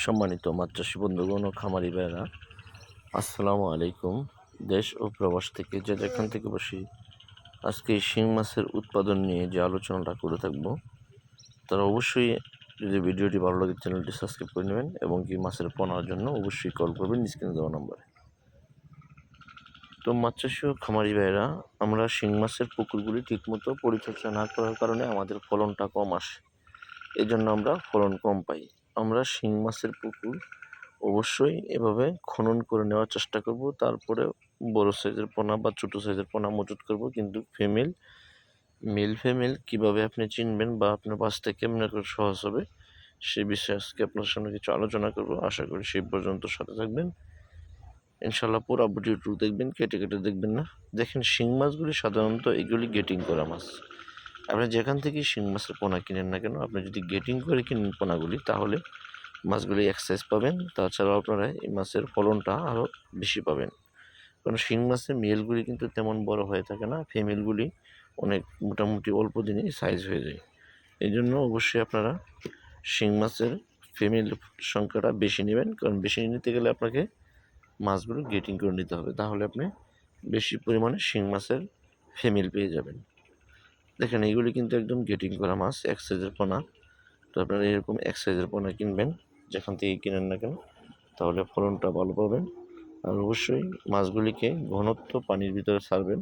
সম্মানিত চাষি বন্ধুগণ ও খামারি ভাইরা আসসালামু আলাইকুম। দেশ ও প্রবাস থেকে যে যেখান থেকে বসি, আজকে শিং মাছের উৎপাদন নিয়ে যে আলোচনাটা করে থাকব, তারা অবশ্যই যদি ভিডিওটি ভালো লাগে চ্যানেলটি সাবস্ক্রাইব করে নেবেন এবং কি মাছের পোনার জন্য অবশ্যই কল করবেন স্ক্রিনে দেওয়া নম্বরে। তো মাছ চাষি ও খামারি ভাইরা আমরা শিং মাছের পুকুরগুলি ঠিকমতো পরিচর্যা না করার কারণে আমাদের ফলনটা কম আসে। এই জন্য আমরা ফলন কম পাই। আমরা শিং মাছের পুকুর অবশ্যই এভাবে খনন করে নেওয়ার চেষ্টা করব। তারপরে বড় সাইজের পোনা বা ছোটো সাইজের পোনা মজুত করব। কিন্তু ফিমেল মেল ফিমেল কীভাবে আপনি চিনবেন বা আপনার বাঁচতে কেমনে করে সহজ হবে সে বিষয়ে আজকে আপনার সামনে কিছু আলোচনা করব। আশা করি সেই পর্যন্ত সাথে থাকবেন। ইনশাল্লাহ পুরো ভিডিওটু দেখবেন, কেটে কেটে দেখবেন না। দেখেন শিং মাছগুলি সাধারণত এগুলি গেটিং করা মাছ। আপনি যেখান থেকে শিং মাছের পোনা কিনেন না কেন, আপনি যদি গেটিং করে কিনেন পোনাগুলি, তাহলে মাছগুলি এক্সাইজ পাবেন। তাছাড়াও আপনারা এই মাছের ফলনটা আরও বেশি পাবেন। কারণ শিং মাছের মেলগুলি কিন্তু তেমন বড় হয়ে থাকে না ফিমেলগুলি অনেক মোটামুটি অল্প দিনেই সাইজ হয়ে যায়। এই জন্য অবশ্যই আপনারা শিং মাছের ফিমেল সংখ্যাটা বেশি নেবেন, কারণ বেশি নিতে গেলে আপনাকে মাছগুলো গেটিং করে নিতে হবে। তাহলে আপনি বেশি পরিমাণে শিং মাছের ফিমেল পেয়ে যাবেন। দেখেন, এইগুলি কিন্তু একদম গেটিং করা মাছ, এক সাইজের পোনা। তো আপনারা এরকম এক সাইজের পোনা কিনবেন, যেখান থেকে কিনেন না কেন, তাহলে ফলনটা ভালো পাবেন। আর অবশ্যই মাছগুলিকে ঘনত্ব পানির ভিতরে ছাড়বেন।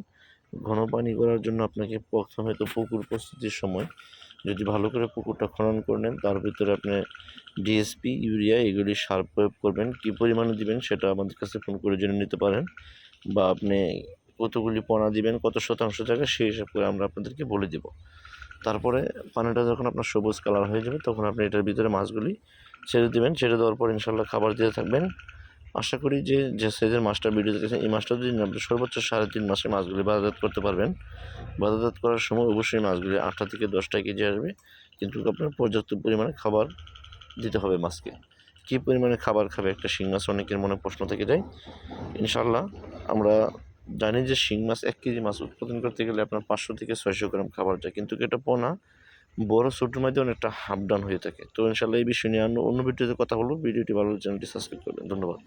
ঘন পানি করার জন্য আপনাকে প্রথমে তো পুকুর প্রস্তুতির সময়, যদি ভালো করে পুকুরটা খনন করে নেন, তার ভিতরে আপনি ডিএসপি ইউরিয়া, এগুলি সার প্রয়োগ করবেন। কী পরিমাণে দিবেন, সেটা আমাদের কাছে ফোন করে জেনে নিতে পারেন। বা আপনি কতগুলি পোনা দিবেন, কত শতাংশ জায়গা, সেই হিসাব করে আমরা আপনাদেরকে বলে দেব। তারপরে পানিটা যখন আপনার সবুজ কালার হয়ে যাবে, তখন আপনি এটার ভিতরে মাছগুলি ছেড়ে দেবেন। ছেড়ে দেওয়ার পর ইনশাল্লাহ খাবার দিতে থাকবেন। আশা করি যে যে সাইজের মাছটা ভিডিও দেখেছেন, এই মাছটা যদি আপনি সর্বোচ্চ সাড়ে তিন মাসে মাছগুলি বাজারজাত করতে পারবেন, বাজারজাত করার সময় অবশ্যই মাছগুলি আটটা থেকে দশটা কেজি আসবে। কিন্তু আপনার পর্যাপ্ত পরিমাণে খাবার দিতে হবে মাছকে। কী পরিমাণে খাবার খাবে একটা শিং মাছ? অনেকের মনে প্রশ্ন থেকে যায়। ইনশাল্লাহ আমরা জানি যে শিং মাছ এক কেজি মাছ উৎপাদন করতে গেলে আপনার পাঁচশো থেকে ছয়শো গ্রাম খাবার যায়। কিন্তু এটা পোনা, বড় ছোটোর মধ্যে অনেকটা হাফ ডাউন হয়ে থাকে। তো ইনশাল্লাহ এই বিষয় নিয়ে অন্য অন্য ভিডিওতে কথা বলব। ভিডিওটি ভালো চ্যানেলটি সাবস্ক্রাইব করবেন। ধন্যবাদ।